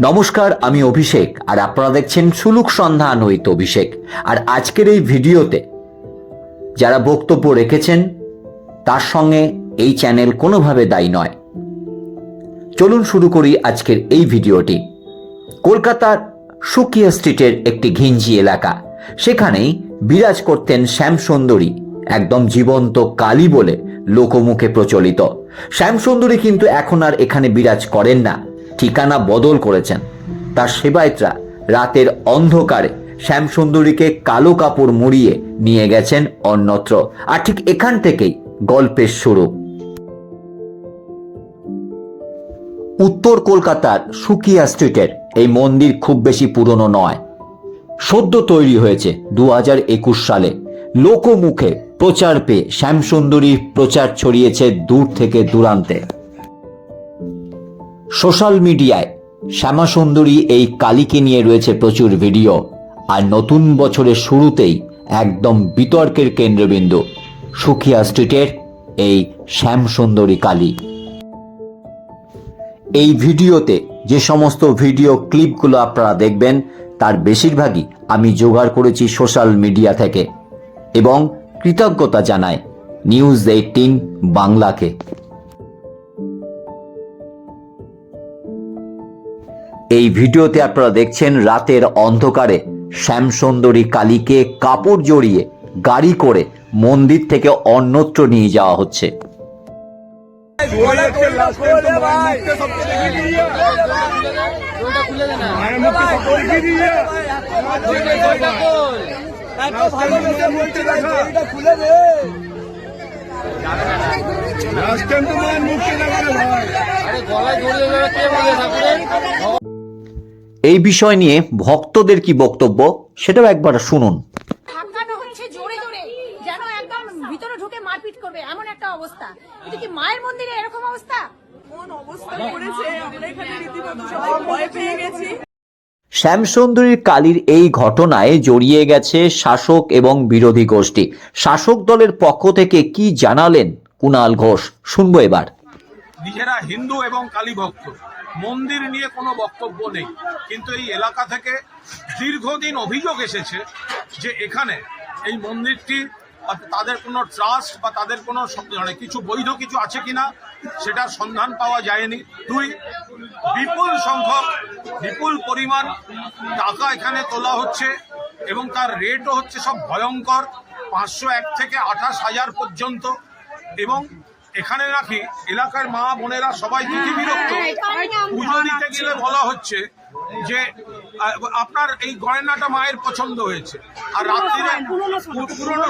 নমস্কার, আমি অভিষেক, আর আপনারা দেখছেন সুলুক সন্ধান হইত অভিষেক। আর আজকের এই ভিডিওতে যারা বক্তব্য রেখেছেন, তার সঙ্গে এই চ্যানেল কোনোভাবে দায়ী নয়। চলুন শুরু করি আজকের এই ভিডিওটি। কলকাতার সুকিয়া স্ট্রিটের একটি ঘিঞ্জি এলাকা। সেখানেই বিরাজ করতেন শ্যামসুন্দরী, একদম জীবন্ত কালী বলে লোকমুখে প্রচলিত। শ্যামসুন্দরী কিন্তু এখন আর এখানে বিরাজ করেন না। ঠিকানা বদল করেছেন। তার সেবায়তরা রাতের অন্ধকারে শ্যামসুন্দরীকে কালো কাপড় মুড়িয়ে নিয়ে গেছেন অন্যত্র। আর ঠিক এখান থেকেই গল্পের শুরু। উত্তর কলকাতার সুকিয়া স্ট্রিটের এই মন্দির খুব বেশি পুরনো নয়। সদ্য তৈরি হয়েছে দু হাজার একুশ সালে। লোকমুখে প্রচার পেয়ে শ্যামসুন্দরীর প্রচার ছড়িয়েছে দূর থেকে দূরান্তে। সোশ্যাল মিডিয়ায় শ্যামাসুন্দরী এই কালীকে নিয়ে রয়েছে প্রচুর ভিডিও, আর নতুন বছরের শুরুতেই একদম বিতর্কের কেন্দ্রবিন্দু সুখিয়া স্ট্রিটের এই শ্যামসুন্দরী কালী। এই ভিডিওতে যে সমস্ত ভিডিও ক্লিপগুলো আপনারা দেখবেন, তার বেশিরভাগই আমি জোগাড় করেছি সোশ্যাল মিডিয়া থেকে এবং কৃতজ্ঞতা জানায় নিউজ এইটিন বাংলাকে। এই ভিডিওতে আপনারা দেখছেন রাতের অন্ধকারে শ্যামসুন্দরী কালীকে কাপড় জড়িয়ে গাড়ি করে মন্দির থেকে অন্যত্র নিয়ে যাওয়া হচ্ছে। এই বিষয় নিয়ে ভক্তদের কি বক্তব্য সেটাও একবার শুনুন। ধাক্কানো জোরে জোরে যেন একদম ভিতরে ঢুকে মারপিট করবে এমন একটা অবস্থা। কিন্তু কি মায়ের মন্দিরে এরকম অবস্থা? কোন অবস্থা করেছে? আমরা এখানে রীতিমতো সবাই ভয় পেয়ে গেছি। শ্যামসুন্দরীর কালীর এই ঘটনায় জড়িয়ে গেছে শাসক এবং বিরোধী গোষ্ঠী। শাসক দলের পক্ষ থেকে কি জানালেন কুণাল ঘোষ? শুনব এবার। নিজেরা হিন্দু এবং কালী ভক্ত। মন্দির নিয়ে কোনো বক্তব্য নেই। কিন্তু এই এলাকা থেকে দীর্ঘদিন অভিযোগ এসেছে যে এখানে এই মন্দিরটি তাদের কোনো ট্রাস্ট বা তাদের কোনো মানে কিছু বৈধ কিছু আছে কিনা সেটার সন্ধান পাওয়া যায়নি। দুই, বিপুল সংখ্যক, বিপুল পরিমাণ টাকা এখানে তোলা হচ্ছে এবং তার রেটও হচ্ছে সব ভয়ঙ্কর। পাঁচশো এক থেকে আঠাশ হাজার পর্যন্ত এবং এখানে নাকি এলাকার মা বোনেরা সবাই দিকে বিরক্ত। পুজো দিতে গেলে বলা হচ্ছে যে আপনার এই গয়নাটা মায়ের পছন্দ হয়েছে। আর রাত্রিরে পুরনো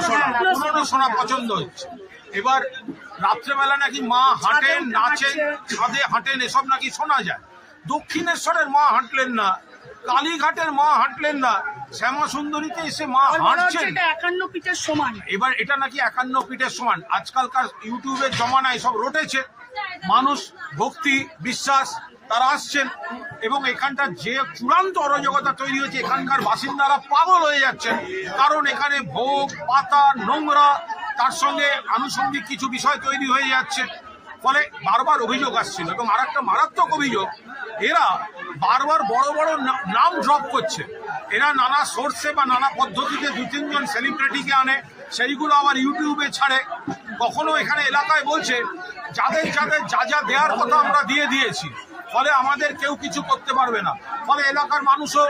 সোনা। পুরনো সোনা পছন্দ হচ্ছে এবার রাত্রেবেলা নাকি মা হাঁটেন নাচেন ছাদে হাঁটেন এসব নাকি শোনা যায়। দক্ষিণেশ্বরের মা হাঁটলেন না কালীঘাটের মা হাঁটলেন না শ্যামা সুন্দরীতে এসে মা হাঁটছেন। একান্ন পিঠের সমান। এবার এটা নাকি একান্ন পিঠের সমান। আজকালকার ইউটিউবের জমানায় সব রটেছে। মানুষ ভক্তি বিশ্বাস তারা আসছেন এবং এখানটার যে চূড়ান্ত অরাজকতা তৈরি হয়েছে এখানকার বাসিন্দারা পাগল হয়ে যাচ্ছেন। কারণ এখানে ভোগ পাতা নোংরা তার সঙ্গে আনুষঙ্গিক কিছু বিষয় তৈরি হয়ে যাচ্ছে। ফলে বারবার অভিযোগ আসছিল এবং আর একটা মারাত্মক অভিযোগ এরা বারবার বড় বড় নাম ড্রপ করছে। এরা নানা সোর্সে বা নানা পদ্ধতিতে দু তিনজন সেলিব্রিটিকে আনে, সেইগুলো আবার ইউটিউবে ছাড়ে। কখনো এখানে এলাকায় বলছে, যাদের যাদের, যা যা দেওয়ার কথা আমরা দিয়ে দিয়েছি, ফলে আমাদের কেউ কিছু করতে পারবে না। ফলে এলাকার মানুষও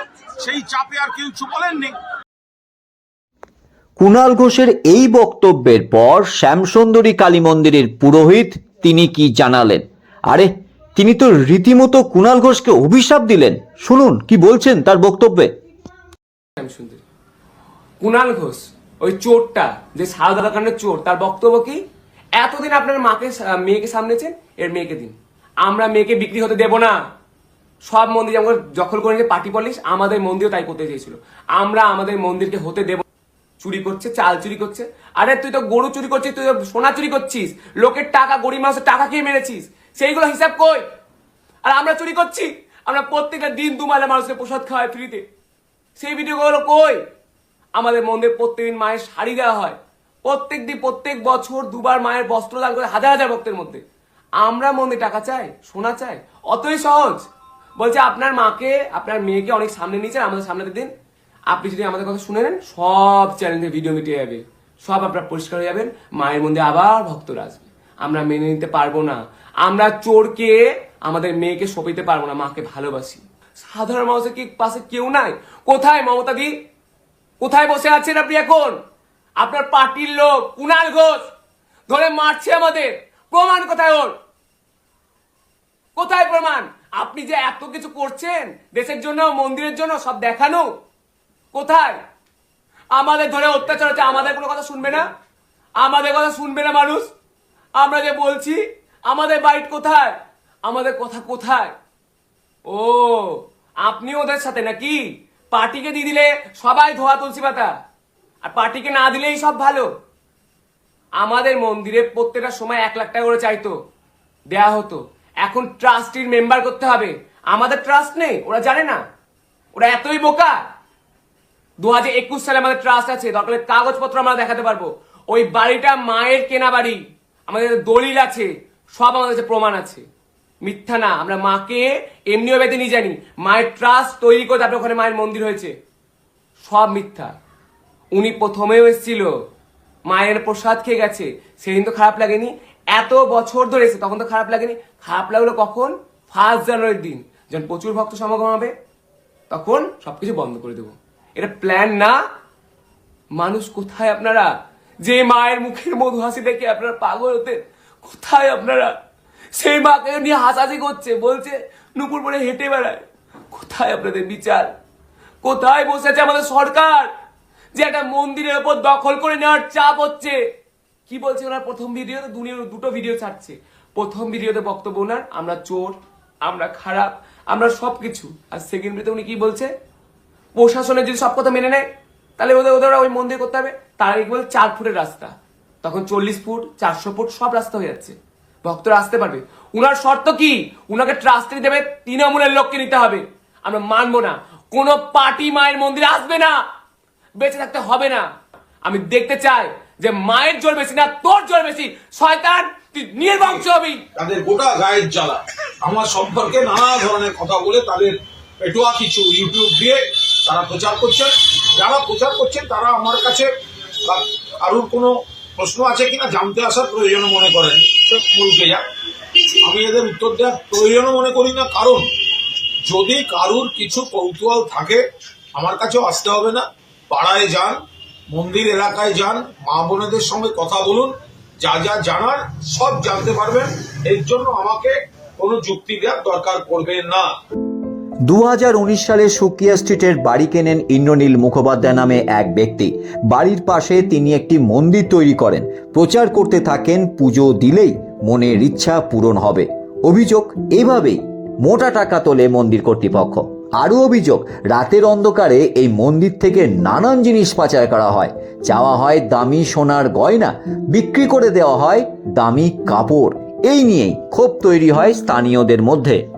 সেই চাপে আর কিছু বলেননি। কুণাল ঘোষের এই বক্তব্যের পর শ্যামসুন্দরী কালী মন্দিরের পুরোহিত তিনি কি জানালেন? আরে তিনি তো রীতিমতো কুণাল ঘোষকে অভিশাপ দিলেন। শুনুন, কি বলছেন তার বক্তব্যে? কুণাল ঘোষ, ওই চোরটা, যে সারদা দোকানের চোর, তার বক্তব্য কি? এতদিন আপনার মাকে মেয়েকে সামনেছেন এর মেয়েকে দিন। আমরা মেয়েকে বিক্রি হতে দেব না। সব মন্দির যেমন দখল করে পার্টি পলিশ আমাদের মন্দিরও তাই করতে চেয়েছিল। আমরা আমাদের মন্দিরকে হতে দেব চুরি করছে, চাল চুরি করছে। আরে, তুই তো গরু চুরি করছিস, তুই তো সোনা চুরি করছিস। লোকের টাকা, গরিব মানুষের টাকা খেয়ে মেরেছিস। সেইগুলো হিসাব কই? আর আমরা চুরি করছি। আমরা প্রত্যেকটা দিন দুমালে মানুষকে প্রসাদ খাওয়াই ফ্রিতে। সেই ভিডিওগুলো কই? আমাদের মন্দিরে প্রত্যেকদিন মায়ের শাড়ি দেওয়া হয়। প্রত্যেক দিন, প্রত্যেক বছর দুবার মায়ের বস্ত্র দান করে হাজার হাজার ভক্তের মধ্যে। আমরা মন্দিরে টাকা চাই, সোনা চাই, অতই সহজ। বলছে, আপনার মাকে, আপনার মেয়েকে অনেক সামনে নিয়েছেন আমাদের সামনে দিন। আপনি যদি আমাদের কথা শুনে নেন, সব চ্যানেলে ভিডিও মিটে যাবে। সব আপনার পরিষ্কার হয়ে যাবেন। মায়ের মধ্যে আবার ভক্তরা আসবে। আমরা মেনে নিতে পারব না। আমরা চোরকে, আমাদের মেয়েকে সপিতে পারব না, মাকে ভালোবাসি। সাধারণ মানুষের কি পাশে কেউ নাই? কোথায় মমতা দি? কোথায় বসে আছেন আপনি এখন? আপনার পার্টির লোক, কুনাল ঘোষ। ধরে মারছে আমাদের। প্রমাণ কোথায় ওর? কোথায় প্রমাণ? আপনি যে এত কিছু করছেন, দেশের জন্য, মন্দিরের জন্য, সব দেখানো। কোথায়? আমাদের ধরে অত্যাচার হচ্ছে, আমাদের কোনো কথা শুনবে না? আমাদের কথা শুনবে না মানুষ? আমরা যে বলছি, আমাদের বাইট কোথায়? আমাদের কথা কোথায়? ও, আপনি ওদের সাথে নাকি? পার্টিকে দিয়ে দিলে সবাই ধোয়া তুলসী পাতা। আর পার্টিকে না দিলেই সব ভালো। আমাদের মন্দিরে প্রত্যেকটা সময় এক লাখ টাকা করে চাইতো। দেয়া হতো। এখন ট্রাস্টির মেম্বার করতে হবে। আমাদের ট্রাস্ট নেই, ওরা জানে না। ওরা এতই বোকা। দু হাজার একুশ সালে আমাদের ট্রাস্ট আছে। দরকার কাগজপত্র আমরা দেখাতে পারব। ওই বাড়িটা মায়ের কেনা বাড়ি। আমাদের দলিল আছে, সব আমাদের কাছে প্রমাণ আছে। মিথ্যা না, আমরা মাকে এমনিও বেঁধে নিয়ে জানি মায়ের ট্রাস্ট তৈরি করে তারপরে ওখানে মায়ের মন্দির হয়েছে। সব মিথ্যা। উনি প্রথমেও এসেছিল, মায়ের প্রসাদ খেয়ে গেছে। সেদিন তো খারাপ লাগেনি। এত বছর ধরে এসে তখন তো খারাপ লাগেনি। খারাপ লাগল কখন? ফার্স্ট জানুয়ারির দিন। যখন প্রচুর ভক্ত সমাগম হবে, তখন সবকিছু বন্ধ করে দেবো। এটা প্ল্যান না। মানুষ কোথায় আপনারা? যে মায়ের মুখের মধু হাসি দেখে আপনারা পাগল হতে কোথায় আপনারা? সেই মাকে নিয়ে হাসাহাসি করছে, বলছে, নুপুর পরে হেঁটে বেড়ায়। কোথায় আপনাদের বিচার? কোথায় বসে আছে আমাদের সরকার? যে একটা মন্দিরের ওপর দখল করে নেওয়ার চাপ হচ্ছে। কি বলছে ওনার প্রথম ভিডিওতে? দুনিয়ার দুটো ভিডিও ছাড়ছে। প্রথম ভিডিওতে বক্তব্য ওনার, আমরা চোর, আমরা খারাপ, আমরা সবকিছু। আর সেকেন্ড ভিডিওতে উনি কি বলছে? প্রশাসনের যদি সব কথা মেনে নেয় তাহলে ওদের ওদের ওই মন্দির করতে হবে। তার কেবল চার ফুটের রাস্তা। তখন চল্লিশ ফুট, চারশো ফুট সব রাস্তা হয়ে যাচ্ছে। ভক্তরা আসতে পারবে। উনার শর্ত কি? উনাকে ট্রাস্টে দেবে তৃণমূলের লোককে নিতে হবে। আমরা মানবো না। কোনো পার্টি মায়ের মন্দিরে আসবে না। বেঁচে থাকতে হবে না। আমি দেখতে চাই যে মায়ের জোর বেশি না, তোর জোর বেশি। শয়তান নির্বংশ হবি। তাদের গোটা গায়ের জ্বালা। আমার সম্পর্কে নানা ধরনের কথা বলে তাদের পেটোয়া কিছু ইউটিউব দিয়ে তারা প্রচার করছেন। যারা প্রচার করছেন, তারা আমার কাছে কারুর কোনো প্রশ্ন আছে কিনা জানতে আসার প্রয়োজন মনে করেন, সে মুলকে আমি এদের উত্তর দেওয়ার প্রয়োজনও মনে করি না, কারণ যদি কারুর কিছু কৌতূহল থাকে, আমার কাছেও আসতে হবে না। পাড়ায় যান, মন্দির এলাকায় যান, মা বোনেদের সঙ্গে কথা বলুন, যা যা জানার সব জানতে পারবেন। এর জন্য আমাকে কোনো যুক্তি দেওয়ার দরকার পড়বে না। দু হাজার উনিশ সালে সুকিয়া স্ট্রিটের বাড়ি কেনেন ইন্দ্রনীল মুখোপাধ্যায় নামে এক ব্যক্তি। বাড়ির পাশে তিনি একটি মন্দির তৈরি করেন। প্রচার করতে থাকেন, পুজো দিলেই মনের ইচ্ছা পূরণ হবে। অভিযোগ এভাবেই, মোটা টাকা তোলে মন্দির কর্তৃপক্ষ। আরও অভিযোগ, রাতের অন্ধকারে এই মন্দির থেকে নানান জিনিস পাচার করা হয়। চাওয়া হয় দামি সোনার গয়না, বিক্রি করে দেওয়া হয় দামি কাপড়। এই নিয়েই ক্ষোভ তৈরি হয় স্থানীয়দের মধ্যে।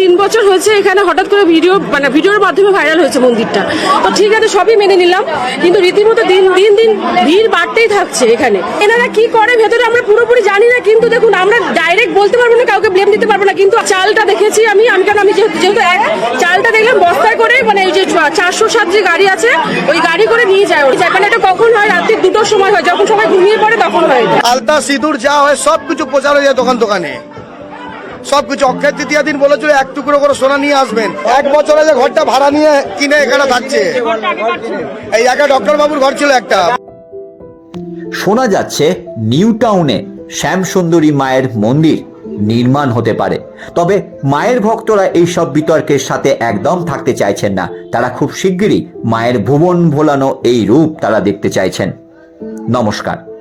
তিন বছর হয়েছে এখানে হঠাৎ করে ভিডিও মানে ভিডিওর মাধ্যমে ভাইরাল হয়েছে মন্দিরটা। তো ঠিক আছে, সবই মেনে নিলাম। কিন্তু রীতিমতো দিন দিন দিন ভিড় বাড়তেই থাকছে এখানে। এনারা কি করে ভেতরে আমরা পুরোপুরি জানি না, কিন্তু দেখুন, আমরা ডাইরেক্ট বলতে পারব না, কাউকে ব্লেম দিতে পারব না, কিন্তু চালটা দেখেছি আমি আমি কেন, আমি যেহেতু এক চালটা দেখলাম, বস্তায় করে মানে এই যে চারশো সাত যে গাড়ি আছে, ওই গাড়ি করে নিয়ে যায় ওই মানে এটা কখন হয়, রাত্রি দুটোর সময় হয়, যখন সবাই ঘুমিয়ে পড়ে তখন হয়। আলতা, সিঁদুর যা হয় সব কিছু প্রচার হয়ে যায় দোকান দোকানে। সব কিছু অক্ষয় তৃতীয় দিন বলেছিল, এক টুকরো করে সোনা নিয়ে আসবেন। এক বছরে যে ঘরটা ভাড়া নিয়ে কিনে এখানে থাকছে। এই একা ডক্টর বাবুর ঘর ছিল একটা। শোনা যাচ্ছে, নিউ টাউনে শ্যামসুন্দরী মায়ের মন্দির নির্মাণ হতে পারে। তবে মায়ের ভক্তরা এই সব বিতর্কের সাথে একদম থাকতে চাইছেন না। তারা খুব শিগগিরই মায়ের ভুবন ভোলানো এই রূপ তারা দেখতে চাইছেন। নমস্কার।